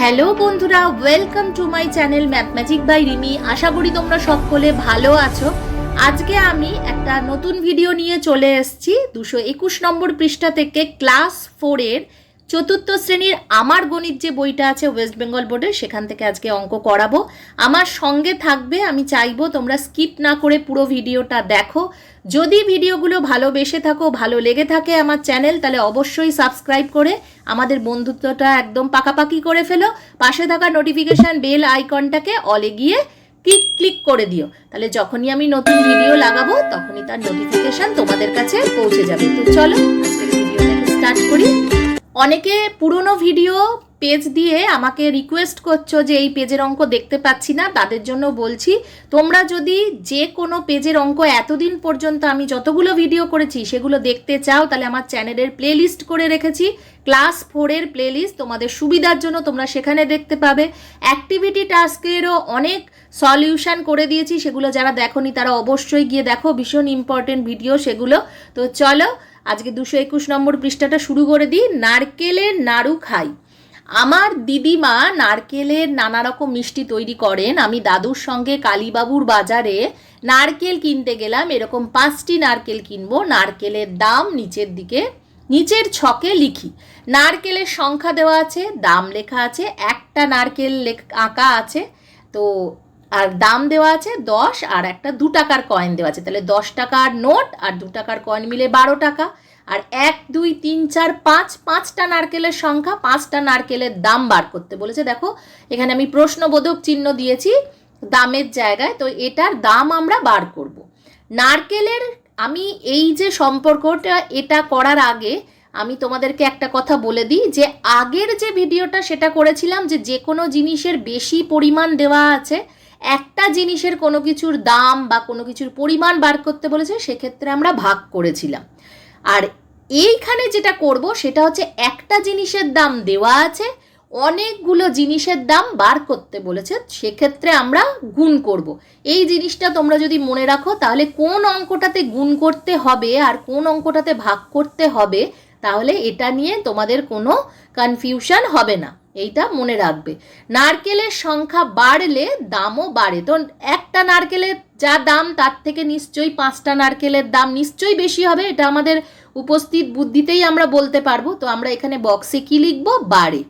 Hello বন্ধুরা welcome to my channel math magic by Rimi আশা করি তোমরা সকলে ভালো আছো। আজকে আমি একটা নতুন ভিডিও নিয়ে চলে এসেছি। দুশো একুশ নম্বর পৃষ্ঠা থেকে ক্লাস ফোরের চতুর্থ শ্রেণির আমার গণিত যে বইটা আছে ওয়েস্ট বেঙ্গল বোর্ডের সেখান থেকে আজকে অঙ্ক করাবো। আমার সঙ্গে থাকবে, আমি চাইব তোমরা স্কিপ না করে পুরো ভিডিওটা দেখো। যদি ভিডিওগুলো ভালোবেসে থাকো, ভালো লেগে থাকে আমার চ্যানেল তাহলে অবশ্যই সাবস্ক্রাইব করে আমাদের বন্ধুত্বটা একদম পাকাপাকি করে ফেলো। পাশে থাকা নোটিফিকেশান বেল আইকনটাকে অলে গিয়ে ক্লিক ক্লিক করে দিও। তাহলে যখনই আমি নতুন ভিডিও লাগাবো, তখনই তার নোটিফিকেশান তোমাদের কাছে পৌঁছে যাবে। তো চলো, আজকের স্টার্ট করি। অনেকে পুরনো ভিডিও পেজ দিয়ে আমাকে রিকোয়েস্ট করছ যে এই পেজের অঙ্ক দেখতে পাচ্ছি না, তাদের জন্য বলছি, তোমরা যদি যে কোনো পেজের অঙ্ক এতদিন পর্যন্ত আমি যতগুলো ভিডিও করেছি, সেগুলো দেখতে চাও, তাহলে আমার চ্যানেলের প্লেলিস্ট করে রেখেছি। ক্লাস ফোরের প্লেলিস্ট তোমাদের সুবিধার জন্য তোমরা সেখানে দেখতে পাবে। অ্যাক্টিভিটি টাস্কেরও অনেক সলিউশন করে দিয়েছি, সেগুলো যারা দেখোনি তারা অবশ্যই গিয়ে দেখো, ভীষণ ইম্পর্টেন্ট ভিডিও সেগুলো। তো চলো, আজকে দুশো একুশ নম্বর পৃষ্ঠাটা শুরু করে দিই। নারকেলের নাড়ু খাই। আমার দিদিমা নারকেলের নানা রকম মিষ্টি তৈরি করেন। আমি দাদুর সঙ্গে কালীবাবুর বাজারে নারকেল কিনতে গেলাম। এরকম পাঁচটি নারকেল কিনবো। নারকেলের দাম নিচের দিকে, নিচের ছকে লিখি। নারকেলের সংখ্যা দেওয়া আছে, দাম লেখা আছে, একটা নারকেল আঁকা আছে। তো, আর দাম দেওয়া আছে দশ, আর একটা দু টাকার কয়েন দেওয়া আছে। তাহলে দশ টাকার নোট আর দু টাকার কয়েন মিলে বারো টাকা। আর এক, দুই, তিন, চার, পাঁচ, পাঁচটা নারকেলের সংখ্যা, পাঁচটা নারকেলের দাম বার করতে বলেছে। দেখো, এখানে আমি প্রশ্নবোধক চিহ্ন দিয়েছি দামের জায়গায়, তো এটার দাম আমরা বার করব। নারকেলের, আমি এই যে সম্পর্কটা এটা করার আগে আমি তোমাদেরকে একটা কথা বলে দিই যে আগের যে ভিডিওটা সেটা করেছিলাম যে যে কোনো জিনিসের বেশি পরিমাণ দেওয়া আছে, একটা জিনিসের কোনো কিছুর দাম বা কোনো কিছুর পরিমাণ বার করতে বলেছে, সেক্ষেত্রে আমরা ভাগ করেছিলাম। আর এইখানে যেটা করব সেটা হচ্ছে একটা জিনিসের দাম দেওয়া আছে, অনেকগুলো জিনিসের দাম বার করতে বলেছে, সেক্ষেত্রে আমরা গুণ করব। এই জিনিসটা তোমরা যদি মনে রাখো, তাহলে কোন অঙ্কটাতে গুণ করতে হবে আর কোন অঙ্কটাতে ভাগ করতে হবে, তাহলে এটা নিয়ে তোমাদের কোনো কনফিউশন হবে না, এইটা মনে রাখবে। নারকেলের সংখ্যা বাড়লে দামও বাড়ে। তো একটা নারকেলের যা দাম, তার থেকে নিশ্চয়ই পাঁচটা নারকেলের দাম নিশ্চয়ই বেশি হবে, এটা আমাদের উপস্থিত বুদ্ধিতেই আমরা বলতে পারব, তো আমরা এখানে বক্সে কি লিখব? বাড়ে।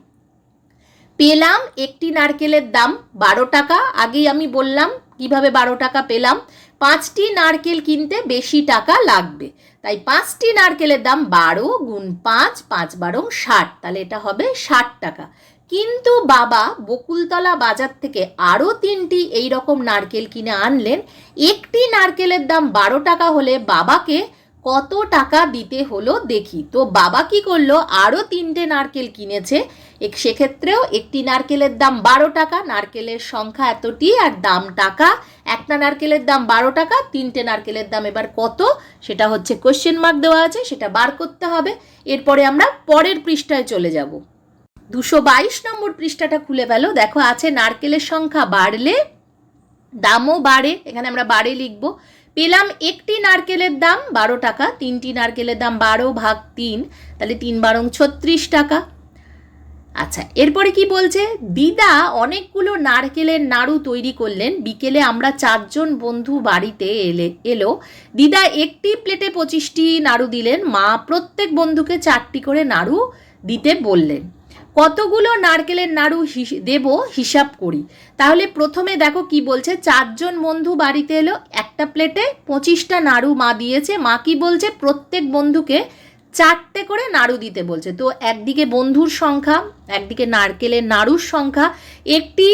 পেলাম একটি নারকেলের দাম বারো টাকা। আগেই আমি বললাম কীভাবে বারো টাকা পেলাম। পাঁচটি নারকেল কিনতে বেশি টাকা লাগবে। তাই পাঁচটি নারকেলের দাম বারো গুণ পাঁচ পাঁচ বারো ষাট। তাহলে এটা হবে ষাট টাকা। কিন্তু বাবা বকুলতলা বাজার থেকে আরও তিনটি এই রকম নারকেল কিনে আনলেন। একটি নারকেলের দাম বারো টাকা হলে বাবাকে কত টাকা দিতে হলো দেখি। তো বাবা কি করল? আরও তিনটে নারকেল কিনেছে। সেক্ষেত্রেও একটি নারকেলের দাম বারো টাকা, নারকেলের সংখ্যা এতটি আর দাম টাকা। একটা নারকেলের দাম বারো টাকা, তিনটে নারকেলের দাম এবার কত? সেটা হচ্ছে কোশ্চেন মার্ক দেওয়া আছে, সেটা বার করতে হবে। এরপরে আমরা পরের পৃষ্ঠায় চলে যাব। দুশো বাইশ নম্বর পৃষ্ঠাটা খুলে ফেল। দেখো, আছে নারকেলের সংখ্যা বাড়লে, দামও বাড়ে। এখানে আমরা বাড়ে লিখব। পেলাম একটি নারকেলের দাম বারো টাকা, তিনটি নারকেলের দাম বারো ভাগ তিন, তাহলে তিন বারং ছত্রিশ টাকা। আচ্ছা এরপরে কি বলছে? দিদা অনেকগুলো নারকেলের নাড়ু তৈরি করলেন, বিকেলে আমরা চারজন বন্ধু বাড়িতে এলে, এলো। দিদা একটি প্লেটে পঁচিশটি নাড়ু দিলেন, মা প্রত্যেক বন্ধুকে চারটি করে নাড়ু দিতে বললেন। কতগুলো নারকেলের নাড়ু দেব হিসাব করি। তাহলে প্রথমে দেখো কি বলছে, চারজন বন্ধু বাড়িতে এলো, একটা প্লেটে পঁচিশটা নাড়ু মা দিয়েছে। মা কি বলছে, প্রত্যেক বন্ধুকে চারটে করে নাড়ু দিতে বলছে। তো একদিকে বন্ধুর সংখ্যা, একদিকে নারকেলের নাড়ুর সংখ্যা। একটি,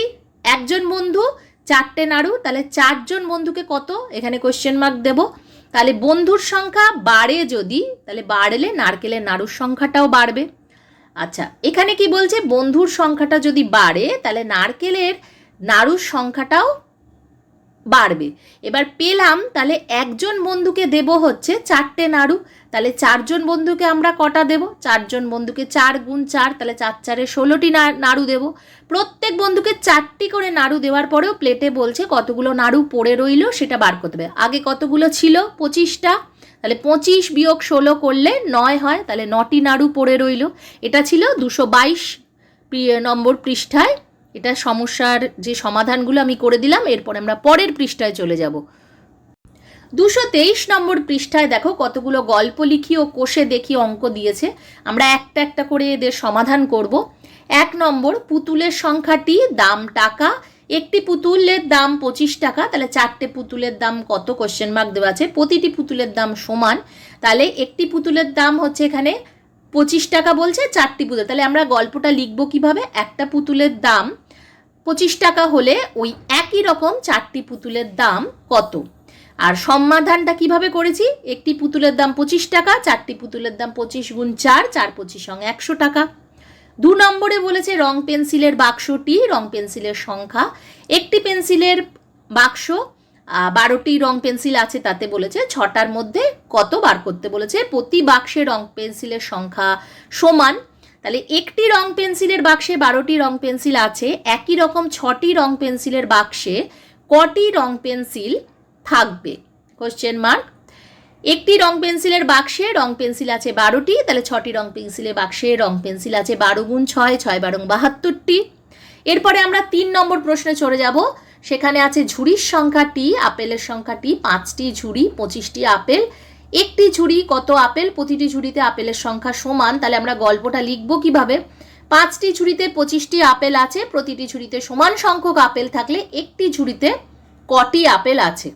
একজন বন্ধু, চারটে নাড়ু। তাহলে চারজন বন্ধুকে কত? এখানে কোশ্চেন মার্ক দেব। তাহলে বন্ধুর সংখ্যা বাড়ে যদি, তাহলে বাড়লে নারকেলের নাড়ুর সংখ্যাটাও বাড়বে। আচ্ছা এখানে কি বলছে? বন্ধুর সংখ্যাটা যদি বাড়ে, তাহলে নারকেলের নাড়ুর সংখ্যাটাও বাড়বে। এবার পেলাম, তাহলে একজন বন্ধুকে দেব হচ্ছে চারটে নাড়ু। তাহলে চারজন বন্ধুকে আমরা কটা দেব? চারজন বন্ধুকে চার গুণ চার, তাহলে চার চারে ষোলোটি নাড়ু দেব। প্রত্যেক বন্ধুকে চারটি করে নাড়ু দেওয়ার পরেও প্লেটে বলছে কতগুলো নাড়ু পড়ে রইল সেটা বার করতে হবে। আগে কতগুলো ছিল? পঁচিশটা। তাহলে পঁচিশ বিয়োগ ষোলো করলে নয় হয়, তাহলে নটি নাড়ু পড়ে রইল। এটা ছিল দুশো বাইশ নম্বর পৃষ্ঠায়। এটা সমস্যার যে সমাধানগুলো আমি করে দিলাম, এরপর আমরা পরের পৃষ্ঠায় চলে যাব। দুশো তেইশ নম্বর পৃষ্ঠায় দেখো কতগুলো গল্প লিখি ও কোষে দেখি অঙ্ক দিয়েছে। আমরা একটা একটা করে এদের সমাধান করব। এক নম্বর, পুতুলের সংখ্যাটি, দাম, টাকা। একটি পুতুলের দাম পঁচিশ টাকা, তাহলে চারটে পুতুলের দাম কত? কোশ্চেন মার্ক দেওয়া আছে। প্রতিটি পুতুলের দাম সমান, তাহলে একটি পুতুলের দাম হচ্ছে এখানে পঁচিশ টাকা বলছে, চারটি পুতুল। তাহলে আমরা গল্পটা লিখব কীভাবে? একটা পুতুলের দাম পঁচিশ টাকা হলে ওই একই রকম চারটি পুতুলের দাম কত? আর সমাধানটা কীভাবে করেছি? একটি পুতুলের দাম পঁচিশ টাকা, চারটি পুতুলের দাম পঁচিশ গুণ চার চার পঁচিশ সঙ্গে একশো টাকা। দু নম্বরে বলেছে রং পেন্সিলের বাক্সটি রং পেন্সিলের সংখ্যা। একটি পেন্সিলের বাক্স বারোটি রং পেন্সিল আছে তাতে বলেছে ছটার মধ্যে কত বার করতে বলেছে? প্রতি বাক্সে রং পেন্সিলের সংখ্যা সমান। তাহলে একটি রং পেন্সিলের বাক্সে বারোটি রং পেন্সিল আছে, একই রকম ছটি রং পেন্সিলের বাক্সে কটি রং পেন্সিল থাকবে? কোশ্চেন মার্ক একটি রং পেন্সিলের বাক্সে রং পেন্সিল আছে বারোটি, তাহলে ছটি রং পেন্সিলের বাক্সে রং পেন্সিল আছে বারো গুণ ছয় ছয় বারো বাহাত্তরটি। এরপরে আমরা তিন নম্বর প্রশ্নে চলে যাব। সেখানে আছে ঝুড়ির সংখ্যাটি আপেলের সংখ্যাটি পাঁচটি ঝুড়ি, পঁচিশটি আপেল। একটি ঝুড়ি কত আপেল? প্রতিটি ঝুড়িতে আপেলের সংখ্যা সমান। তাহলে আমরা গল্পটা লিখব কীভাবে? পাঁচটি ঝুড়িতে পঁচিশটি আপেল আছে, প্রতিটি ঝুড়িতে সমান সংখ্যক আপেল থাকলে একটি ঝুড়িতে কটি আপেল আছে?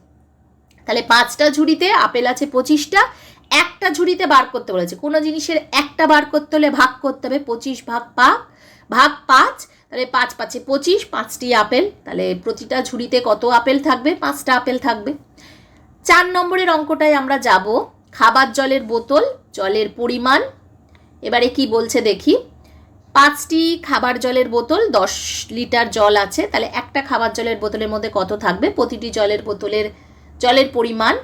তাহলে পাঁচটা ঝুড়িতে আপেল আছে পঁচিশটা, একটা ঝুড়িতে বার করতে বলেছে। কোনো জিনিসের একটা বার করতে হলে ভাগ করতে হবে, পঁচিশ ভাগ পাক ভাগ পাঁচ, তাহলে পাঁচ পাঁচে পঁচিশ, পাঁচটি আপেল। তাহলে প্রতিটা ঝুড়িতে কত আপেল থাকবে? পাঁচটা আপেল থাকবে। চার নম্বরের অঙ্কটায় আমরা যাব, খাবার জলের বোতল, জলের পরিমাণ। এবারে কি বলছে দেখি। পাঁচটি খাবার জলের বোতল, দশ লিটার জল আছে, তাহলে একটা খাবার জলের বোতলের মধ্যে কত থাকবে? প্রতিটি জলের বোতলের জলের পরিমাণ।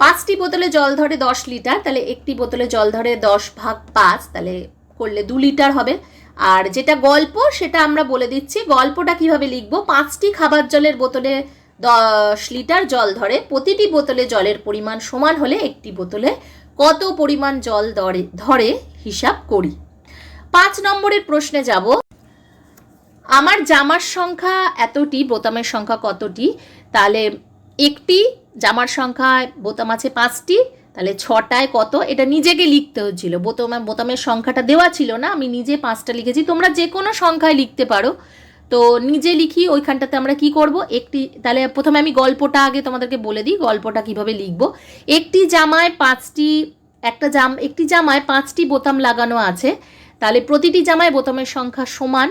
পাঁচটি বোতলে জল ধরে দশ লিটার, তাহলে একটি বোতলে জল ধরে দশ ভাগ পাঁচ, তাহলে করলে দু লিটার হবে। আর যেটা গল্প, সেটা আমরা বলে দিচ্ছি। গল্পটা কীভাবে লিখব? পাঁচটি খাবার জলের বোতলে দশ লিটার জল ধরে প্রতিটি বোতলে জলের পরিমাণ সমান হলে একটি বোতলে কত পরিমাণ জল ধরে ধরে হিসাব করি। পাঁচ নম্বরের প্রশ্নে যাব। আমার জামার সংখ্যা এতটি, বোতামের সংখ্যা কতটি? তাহলে একটি জামার সংখ্যায় বোতাম আছে পাঁচটি, তাহলে ছটায় কত? এটা নিজেকে লিখতে হচ্ছিল। বোতাম, বোতামের সংখ্যাটা দেওয়া ছিল না, আমি নিজে পাঁচটা লিখেছি। তোমরা যে কোনো সংখ্যায় লিখতে পারো। তো নিজে লিখি, ওইখানটাতে আমরা কি করব? একটি, তাহলে প্রথমে আমি গল্পটা আগে তোমাদেরকে বলে দিই, গল্পটা কীভাবে লিখব। একটি জামায় পাঁচটি, একটা জাম, একটি জামায় পাঁচটি বোতাম লাগানো আছে। তাহলে প্রতিটি জামায় বোতামের সংখ্যা সমান।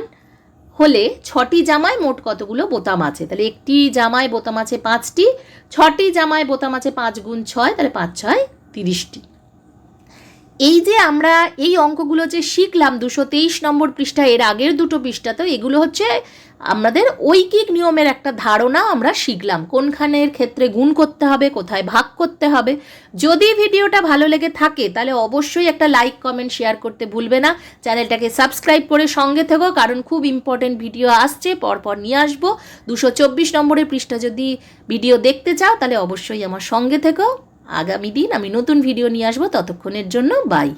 হলে ছটি জামায় মোট কতগুলো বোতাম আছে? তাহলে একটি জামায় বোতাম আছে পাঁচটি, ছটি জামায় বোতাম আছে পাঁচ গুণ ছয়, তাহলে পাঁচ ছয় তিরিশটি। এই যে আমরা এই অঙ্কগুলো যে শিখলাম দুশো তেইশ নম্বর পৃষ্ঠা, এর আগের দুটো পৃষ্ঠা তো এগুলো হচ্ছে আমাদের ঐকিক নিয়মের একটা ধারণা আমরা শিখলাম। কোনখানের ক্ষেত্রে গুণ করতে হবে, কোথায় ভাগ করতে হবে। যদি ভিডিওটা ভালো লেগে থাকে, তাহলে অবশ্যই একটা লাইক কমেন্ট শেয়ার করতে ভুলবে না। চ্যানেলটাকে সাবস্ক্রাইব করে সঙ্গে থেকো, কারণ খুব ইম্পর্টেন্ট ভিডিও আসছে, পরপর নিয়ে আসব। দুশো চব্বিশ নম্বরের পৃষ্ঠা যদি ভিডিও দেখতে চাও, তাহলে অবশ্যই আমার সঙ্গে থেকো। আগামী দিন আমি নতুন ভিডিও নিয়ে আসব। ততক্ষণের জন্য বাই